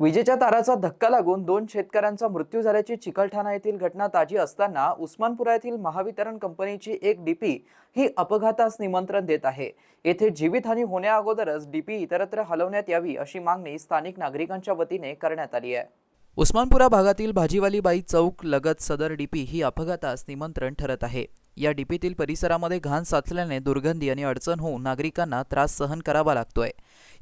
विजेच्या ताराचा धक्का लागून दोन शेतकऱ्यांचा मृत्यू झाल्याची चिकलठाणा येथील घटना ताजी असताना उस्मानपुरा येथील महावितरण कंपनीची एक डीपी ही अपघातास निमंत्रण देत आहे. येथे जीवितहानी होण्या अगोदरच डीपी इतरत्र हलवण्यात यावी अशी मागणी स्थानिक नागरिकांच्या वतीने करण्यात आली आहे. उस्मानपुरा भागातील भाजीवाली बाई चौक लगत सदर डीपी ही अपघातास निमंत्रण ठरत आहे. या डीपीतील परिसरामध्ये घाण साचल्याने दुर्गंधी आणि अडचण होऊन नागरिकांना त्रास सहन करावा लागतोय.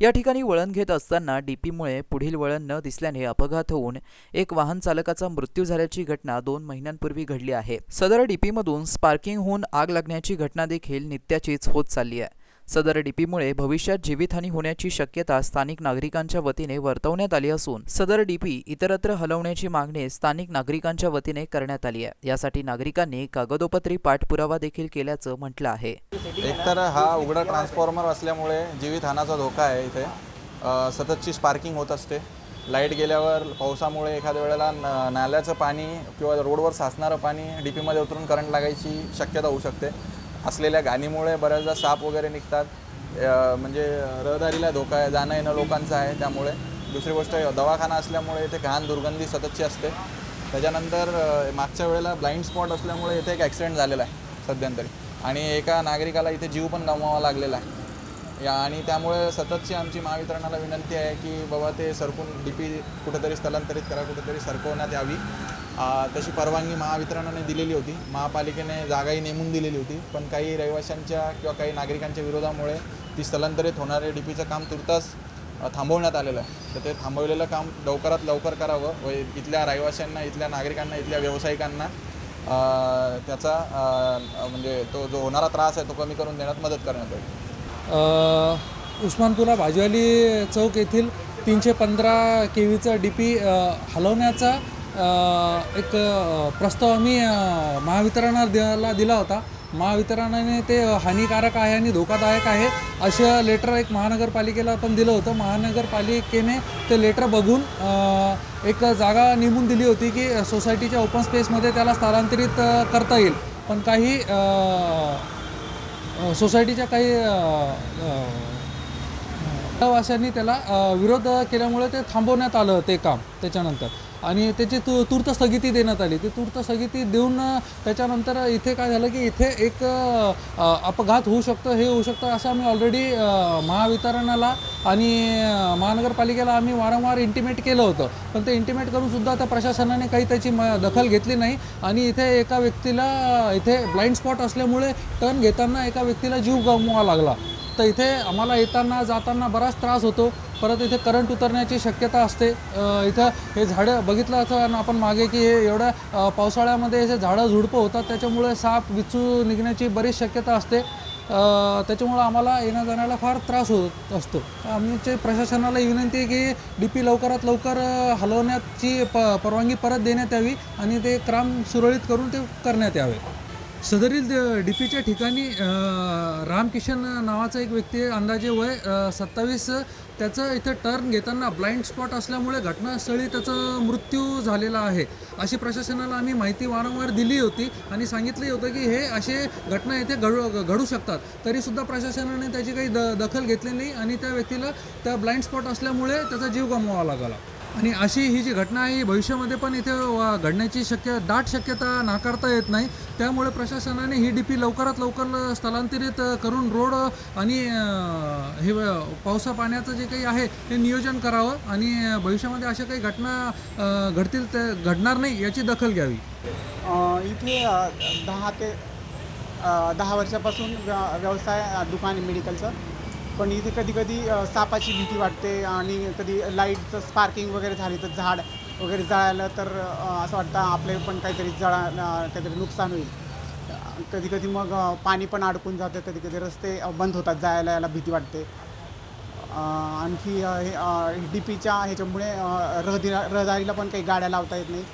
या ठिकाणी वळण घेत असताना डीपीमुळे पुढील वळण न दिसल्याने अपघात होऊन एक वाहन चालकाचा मृत्यू झाल्याची घटना दोन महिन्यांपूर्वी घडली आहे. सदर डीपीमधून स्पार्किंग होऊन आग लागण्याची घटना देखील नित्याचीच होत चालली आहे. सदर डीपीमुळे भविष्यात जीवितहानी होण्याची शक्यता स्थानिक नागरिकांच्या वतीने वर्तवण्यात आली असून सदर डीपी इतरत्र हलवण्याची मागणी स्थानिक नागरिकांच्या वतीने करण्यात आली आहे. यासाठी नागरिकांनी कागदोपत्री पाठपुरावा देखील केल्याचं म्हटलं आहे. एकतर हा उघडा ट्रान्सफॉर्मर असल्यामुळे जीवितहानाचा धोका आहे इथे. सततची स्पार्किंग होत असते. लाइट गेल्यावर पावसामुळे एखाद्या वेळेला नाल्याचं पाणी किंवा रोडवर साचणारं पाणी डी पीमध्ये उतरून करंट लागायची शक्यता होऊ शकते. असलेल्या घाणीमुळे बऱ्याचदा साप वगैरे निघतात. म्हणजे रहदारीला धोका आहे जाणं येणं लोकांचं आहे त्यामुळे. दुसरी गोष्ट दवाखाना असल्यामुळे इथे घाण दुर्गंधी सततची असते. त्याच्यानंतर मागच्या वेळेला ब्लाइंड स्पॉट असल्यामुळे इथे एक ॲक्सिडेंट झालेला आहे सध्यांतरी. आणि एका नागरिकाला इथे जीव पण गमवावा लागलेला आहे. या आणि त्यामुळे सततची आमची महावितरणाला विनंती आहे की बाबा ते सरकून डी पी कुठेतरी स्थलांतरित करा कुठेतरी सरकवण्यात यावी. तशी परवानगी महावितरणाने दिलेली होती. महापालिकेने जागाही नेमून दिलेली होती. पण काही रहिवाशांच्या किंवा काही नागरिकांच्या विरोधामुळे ती स्थलांतरित होणारे डी पीचं काम तुर्तास थांबवण्यात आलेलं आहे. तर ते थांबवलेलं काम लवकरात लवकर करावं व इथल्या रहिवाशांना इथल्या नागरिकांना इथल्या व्यावसायिकांना त्याचा म्हणजे तो जो होणारा त्रास आहे तो कमी करून देण्यात मदत करण्यात येईल. उस्मानपुरा भाजीवाली चौक येथील तीनशे पंधरा के व्हीचं डी पी हलवण्याचा एक प्रस्ताव आम्ही महावितरणा महावितरणाला द्यायला दिला होता. महावितरणाने ते हानिकारक आहे आणि धोकादायक आहे असं लेटर एक महानगरपालिकेला पण दिलं होतं. महानगरपालिकेने ते लेटर बघून एक जागा नेमून दिली होती की सोसायटीच्या ओपन स्पेसमध्ये त्याला स्थलांतरित करता येईल. पण काही सोसायटीच्या काही वाशांनी त्याला विरोध केल्यामुळे ते थांबवण्यात आलं ते काम त्याच्यानंतर. आणि त्याची तू तूर्त स्थगिती देण्यात आली. ती तूर्त स्थगिती देऊन त्याच्यानंतर इथे काय झालं की इथे एक अपघात होऊ शकतो हे होऊ शकतं असं आम्ही ऑलरेडी महावितरणाला आणि महानगरपालिकेला आम्ही वारंवार इंटिमेट केलं होतं. पण ते इंटिमेट करूनसुद्धा आता त्या प्रशासनाने काही त्याची म दखल घेतली नाही. आणि इथे एका व्यक्तीला इथे ब्लाइंड स्पॉट असल्यामुळे टर्न घेताना एका व्यक्तीला जीव गमवावा लागला. तर इथे आम्हाला येताना जाताना बराच त्रास होतो. परत इथे करंट उतरण्याची शक्यता असते. इथं हे झाडं बघितलं असं आपण मागे की हे एवढ्या पावसाळ्यामध्ये हे झाडं झुडपं होतात. त्याच्यामुळे साप विचू निघण्याची बरीच शक्यता असते. त्याच्यामुळं आम्हाला येण्या जाण्याला फार त्रास होत असतो. आमचे प्रशासनाला विनंती आहे की डी पी लवकरात लवकर हलवण्याची प परवानगी परत देण्यात यावी आणि ते काम सुरळीत करून ते करण्यात यावे. सदरील डी पीच्या ठिकाणी रामकिशन नावाचा एक व्यक्ती आहे अंदाजे वय सत्तावीस. त्याचं इथं टर्न घेताना ब्लाइंड स्पॉट असल्यामुळे घटनास्थळी त्याचा मृत्यू झालेला आहे. अशी प्रशासनाला आम्ही माहिती वारंवार दिली होती आणि सांगितले होतं की हे असे घटना येथे घडू घडू शकतात. तरीसुद्धा प्रशासनाने त्याची काही द दखल घेतली नाही आणि त्या व्यक्तीला त्या ब्लाइंड स्पॉट असल्यामुळे त्याचा जीव गमवावा लागला. आणि अशी ही जी घटना आहे ही भविष्यामध्ये पण इथे वा- घडण्याची शक्य दाट शक्यता नाकारता येत नाही. त्यामुळे प्रशासनाने ही डी पी लवकरात लवकर स्थलांतरित करून रोड आणि हे पावसा पाण्याचं जे काही आहे ते नियोजन करावं आणि भविष्यामध्ये अशा काही घटना घडतील ते घडणार नाही याची दखल घ्यावी. इथे दहा ते दहा वर्षापासून व्य- व्यवसाय दुकान मेडिकलचं पण इथे कधी कधी सापाची भीती वाटते आणि कधी लाईटचं स्पार्किंग वगैरे झाली तर झाड वगैरे जळालं तर असं वाटतं आपले पण काहीतरी जळा काहीतरी नुकसान होईल. कधी कधी मग पाणी पण अडकून जातं कधी कधी रस्ते बंद होतात जायला यायला भीती वाटते. आणखी हे डी पीच्या ह्याच्यामुळे रहदी रहदारीला पण काही गाड्या लावता येत नाही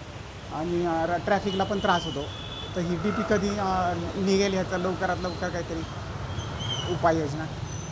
आणि ट्रॅफिकला पण त्रास होतो. तर ही डी पी कधी निघेल ह्याचा लवकरात लवकर काहीतरी उपाययोजना.